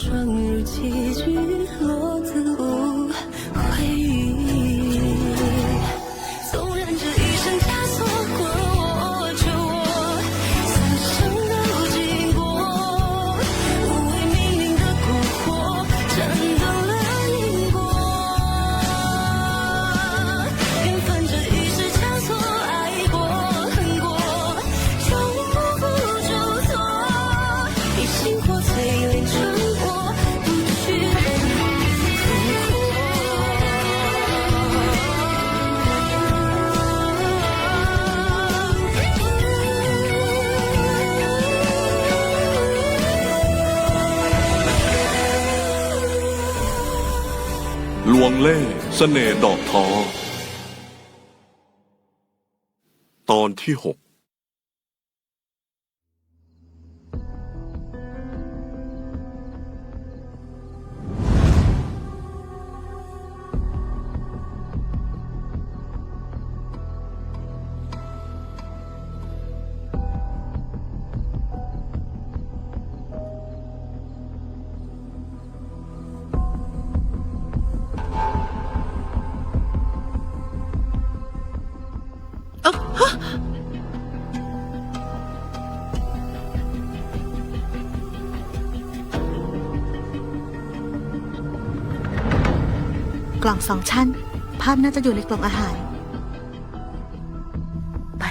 双如棋局落子无悔意 เล่ห์เสน่ห์ดอกทอ ตอนที่หก ล่องสองชั้น ภาพน่าจะอยู่ในกล่องอาหาร ไป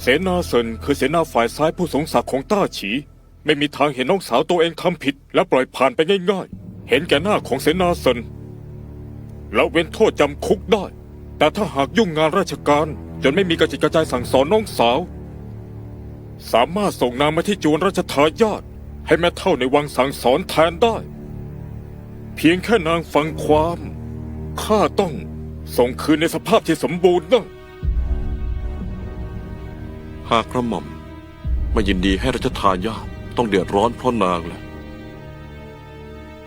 เสนาเซินคือเสนาฝ่ายซ้ายผู้สงศักของต้าฉี ไม่มีทางเห็นน้องสาวตัวเองทำผิด และปล่อยผ่านไปง่ายๆ เห็นแก่หน้าของเสนาเซินแล้วเว้นโทษจำคุกได้ แต่ถ้าหากยุ่งงานราชการ จนไม่มีกระจิตกระใจสั่งสอนน้องสาว สามารถส่งนางมาที่จวนราชทายาทให้แม่เท่าในวังสั่งสอนแทนได้ เพียงแค่นางฟังความข้าต้องส่งคืนในสภาพที่สมบูรณ์นะหากกระหม่อมไม่ยินดีให้รัชทายาทต้องเดือดร้อนเพราะนางแหละ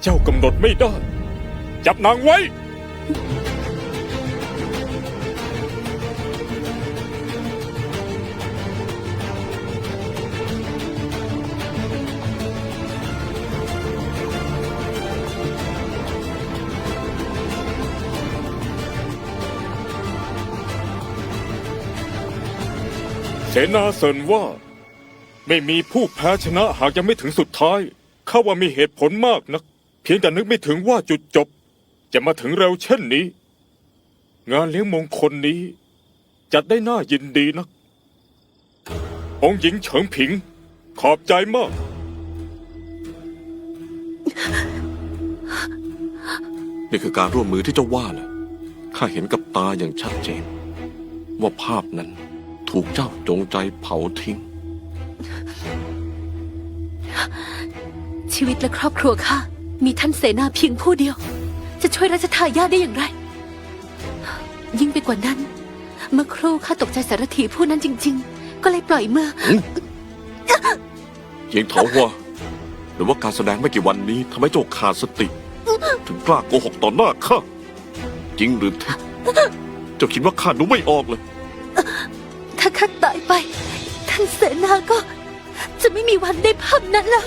เจ้ากำหนดไม่ได้ จับนางไว้ นาเซินว่า ไม่มีผู้แพ้ชนะหากยังไม่ถึงสุดท้ายข้าว่ามีเหตุผลมากนัก เพียงแต่นึกไม่ถึงว่าจุดจบ จะมาถึงเร็วเช่นนี้ งานเลี้ยงมงคลนี้ จัดได้น่ายินดีนัก องค์หญิงเฉิงผิง ขอบใจมากนี่คือการร่วมมือที่เจ้าว่าแหละข้าเห็นกับตาอย่างชัดเจน ว่าภาพนั้น ถูกเจ้าจงใจเผาทิ้ง ชีวิตและครอบครัวข้ามีท่านเสนาเพียงผู้เดียว จะช่วยราชทายาทได้อย่างไร ยิ่งไปกว่านั้น เมื่อครู่ข้าตกใจสารถีผู้นั้นจริง ๆ ก็เลยปล่อยมือเยียงเถาว่าหรือว่าการแสดงไม่กี่วันนี้ทำให้เจ้าขาดสติ ถึงกล้าโกหกต่อหน้าข้าจริงหรือเท็จเจ้าคิดว่าข้าดูไม่ออกเลยถ้าข้าตาย ไป ท่านเสนาก็ จะไม่มีวันได้ภาพนั้นแล้ว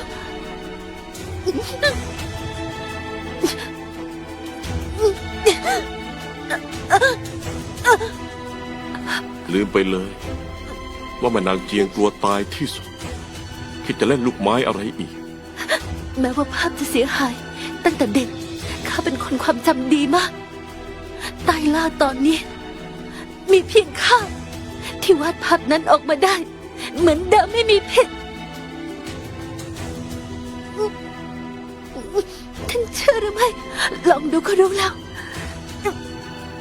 ลืมไปเลย ว่าแม่นางเจียงกลัวตายที่สุด คิดจะเล่นลูกไม้อะไรอีก แม้ว่าภาพจะเสียหาย ตั้งแต่เด็กข้าเป็นคนความจำดีมาก ตายล่าตอนนี้ มีเพียงข้า ที่วาดภาพนั้นออกมาได้ เหมือนเดิมไม่มีผิดท่านเชื่อหรือไม่ ลองดูก็รู้แล้ว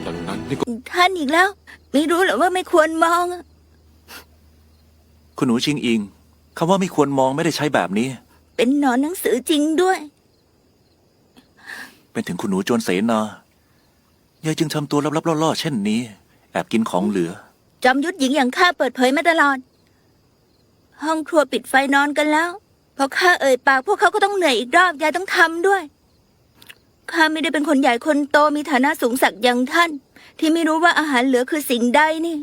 ดังนั้นนี่ก็ท่านอีกแล้ว ไม่รู้เหรอว่าไม่ควรมองอะคุณหนูชิงอิงคำว่าไม่ควรมองไม่ได้ใช้แบบนี้ เป็นหนอนหนังสือจริงด้วย เป็นถึงคุณหนูโจรเสนายายจึงทำตัวลับๆล่อๆเช่นนี้ แอบกินของเหลือ จอมยุทธหญิงอย่างข้าเปิดเผยมาตลอด ห้องครัวปิดไฟนอนกันแล้วพอข้าเอ่ยปากพวกเขาก็ต้องเหนื่อยอีกรอบยายต้องทำด้วยข้าไม่ได้เป็นคนใหญ่คนโตมีฐานะสูงสักอย่างท่าน ที่ไม่รู้ว่าอาหารเหลือคือสิ่งใดนี่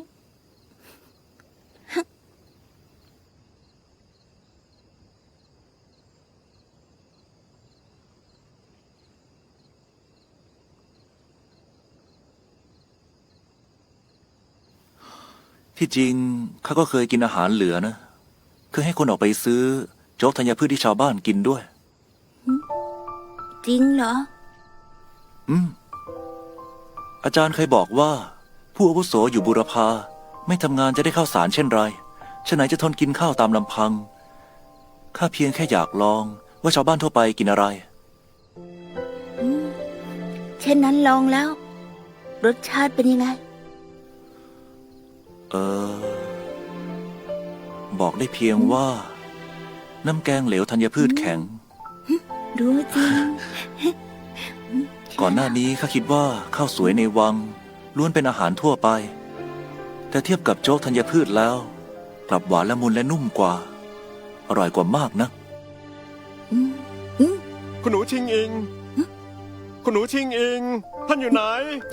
ที่จริงข้าก็เคยกินอาหารเหลือนะ เคยให้คนออกไปซื้อ โจ๊กธัญพืชที่ชาวบ้านกินด้วย จริงเหรอ อืม อาจารย์เคยบอกว่า ผู้อาวุโสอยู่บุรพา ไม่ทำงานจะได้ข้าวสารเช่นไรฉะไหนจะทนกินข้าวตามลำพัง ข้าเพียงแค่อยากลองว่าชาวบ้านทั่วไปกินอะไร เช่นนั้นลองแล้ว รสชาติเป็นยังไง เออ บอกได้เพียงว่า น้ำแกงเหลวธัญพืชแข็ง รู้จริง ก่อนหน้านี้ข้าคิดว่าข้าวสวยในวัง ล้วนเป็นอาหารทั่วไป แต่เทียบกับโจ๊กธัญพืชแล้ว กลับหวานละมุนและนุ่มกว่า อร่อยกว่ามากนะคุณหนูชิงอิง คุณหนูชิงอิง ท่านอยู่ไหน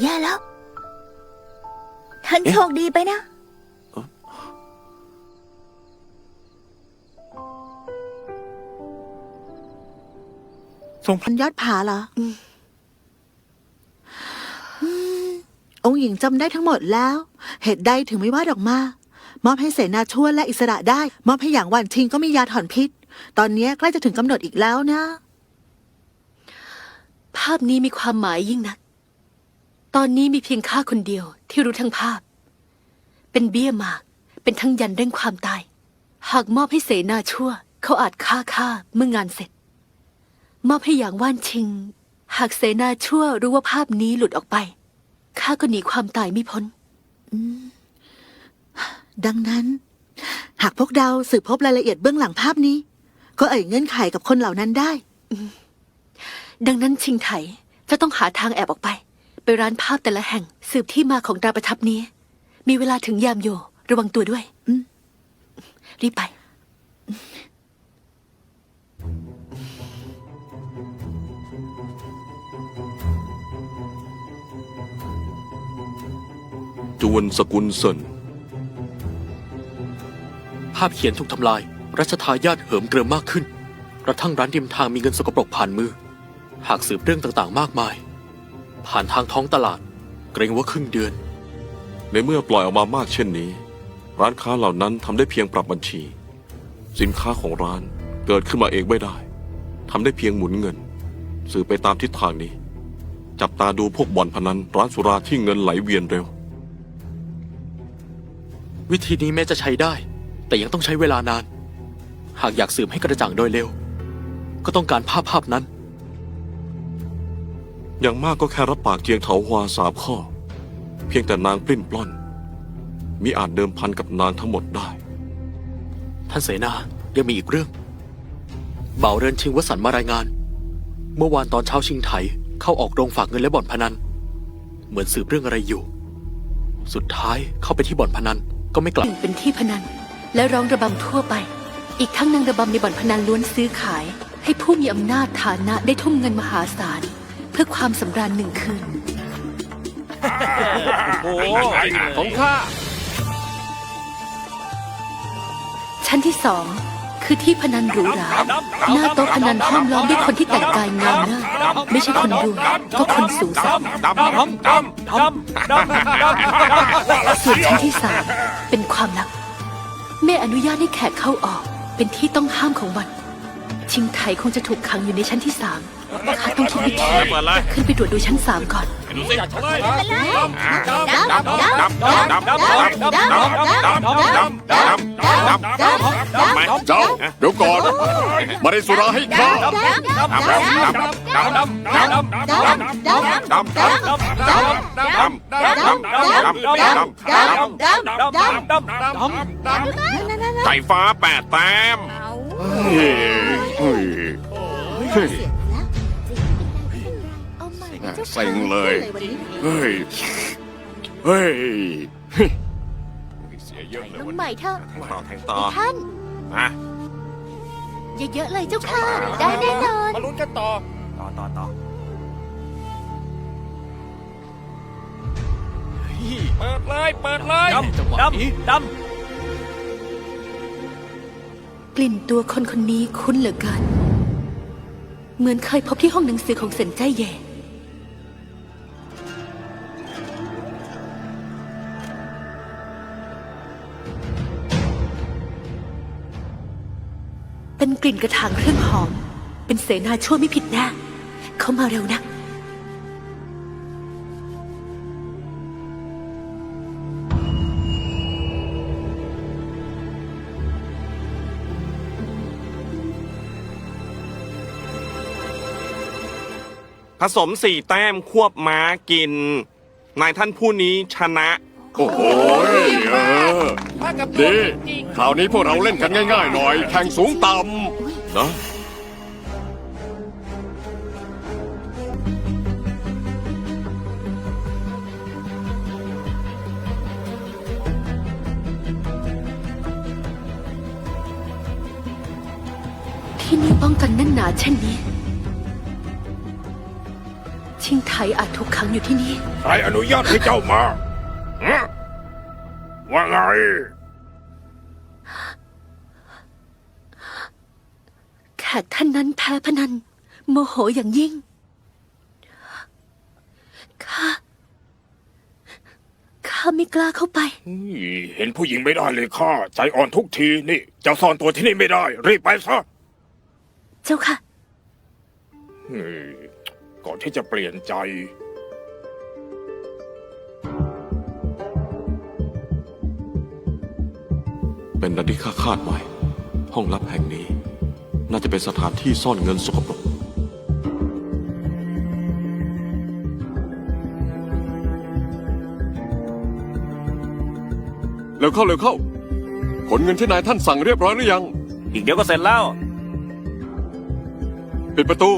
แย่แล้ว ท่านเอ๊ะโชคดีไปนะ พันยอดผาเหรอออืมองค์หญิงจำได้ทั้งหมดแล้ว เหตุใดถึงไม่วาดออกมา มอบให้เสนาชั่วและอิสระได้ มอบให้อย่างวันทิงก็มียาถอนพิษ ตอนนี้ใกล้จะถึงกำหนดอีกแล้วนะ ภาพนี้มีความหมายยิ่งนัก ตอนนี้มีเพียงข้าคนเดียวที่รู้ทั้งภาพ เป็นเบี้ยหมาก เป็นทั้งยันเร่งความตาย หากมอบให้เสนาชั่ว เขาอาจฆ่าข้าเมื่องานเสร็จ มอบให้อย่างว่านชิง หากเสนาชั่วรู้ว่าภาพนี้หลุดออกไปข้าก็หนีความตายไม่พ้น ดังนั้น หากพวกเราสืบพบรายละเอียดเบื้องหลังภาพนี้ ก็เอ่ยเงื่อนไขกับคนเหล่านั้นได้ ดังนั้นชิงไถจะต้องหาทางแอบออกไป ไปร้านภาพแต่ละแห่งสืบที่มาของตราประทับนี้ มีเวลาถึงยามโย ระวังตัวด้วยอืมรีบไป จวนสกุลเซินภาพเขียนถูกทำลาย รัชทายาทเหิมเกริมมากขึ้น กระทั่งร้านริมทางมีเงินสกปรกผ่านมือ หากสืบเรื่องต่างๆ มากมาย ผ่านทางท้องตลาด เกรงว่าครึ่งเดือน ในเมื่อปล่อยออกมามากเช่นนี้ ร้านค้าเหล่านั้นทำได้เพียงปรับบัญชี สินค้าของร้านเกิดขึ้นมาเองไม่ได้ทำได้เพียงหมุนเงิน สื่อไปตามทิศทางนี้ จับตาดูพวกบ่อนพนันร้านสุราที่เงินไหลเวียนเร็ว วิธีนี้แม้จะใช้ได้ แต่ยังต้องใช้เวลานาน หากอยากสืบให้กระจ่างโดยเร็ว ก็ต้องการภาพภาพนั้น อย่างมากก็แค่รับปากเจียงเถาฮวาสามข้อ เพียงแต่นางปลิ้นปล้อนมิอาจเดิมพันกับนางทั้งหมดได้ ท่านเสนายังมีอีกเรื่องเบ่าวเรินชิงวสันต์มารายงาน เมื่อวานตอนเช้าชิงไถเข้าออกโรงฝากเงินและบ่อนพนัน เหมือนสืบเรื่องอะไรอยู่ สุดท้ายเข้าไปที่บ่อนพนัน ก็ไม่กลับหนึ่งเป็นที่พนัน และร้องระบำทั่วไป อีกทั้งนางระบำในบ่อนพนันล้วนซื้อขาย ให้ผู้มีอำนาจฐานะได้ทุ่มเงินมหาศาลเพื่อความสำราญหนึ่งคืนของข้าชั้นที่สอง คือที่พนันหรูหราหน้าโต๊ะพนันห้อมล้อมด้วยคนที่แต่งกายงามเลิศไม่ใช่คนรวยก็คนสูงสักส่วนชั้นที่สามเป็นความลับไม่อนุญาตให้แขกเข้าออก เป็นที่ต้องห้ามของวัดชิงไถคงจะถูกขังอยู่ในชั้นที่สามข้าต้องคิดวิธีขึ้นไปตรวจดูชั้นสามก่อน เจ้าเดี๋ยวก่อนมาได้สุราให้ข้าไก่ฟ้าแปดแต้มเฮ้ยเฮ้ยเฮ้ย เซ็งเลยเฮ้ยเฮ้ย เฮ้ยเสียเยอะเลยลงวันใหม่นี้เถอะตาแทงตาท่าน มาเยอะๆเลยเจ้าค่ะ ได้แน่นอน มาลุ้นกันต่อ ต่อต่อต่อเปิดเลยเปิดเลยจังหวะนี้กลิ่นตัวคนคนนี้คุ้นเหลือเกิน เหมือนเคยพบที่ห้องหนังสือของเซินใจแย่ เป็นกลิ่นกระถางเครื่องหอม เป็นเสนาชั่วไม่ผิดแน่เขามาเร็วนักผสมสี่แต้มควบม้ากิน นายท่านผู้นี้ชนะ โอ้โหเออดีคราวนี้พวกเราเล่นกันง่ายๆหน่อย แข่งสูงต่ำนะที่นี่ป้องกันแน่นหนาเช่นนี้ ชิงไทยอาจถูกขังอยู่ที่นี่ ใครอนุญาตให้เจ้ามา ฮะว่าไง แขกท่านนั้นแพ้พนัน โมโหอย่างยิ่ง ข้า ข้าไม่กล้าเข้าไป เห็นผู้หญิงไม่ได้เลยข้าใจอ่อนทุกทีนี่ เจ้าซ่อนตัวที่นี่ไม่ได้ รีบไปซะ เจ้าค่ะเฮ้ยก่อนที่จะเปลี่ยนใจ เป็นดังที่ข้าคาดไว้ ห้องลับแห่งนี้ น่าจะเป็นสถานที่ซ่อนเงินสกปรก เร็วเข้าเร็วเข้า ผลเงินที่นายท่านสั่งเรียบร้อยหรือยัง อีกเดี๋ยวก็เสร็จแล้ว ปิดประตู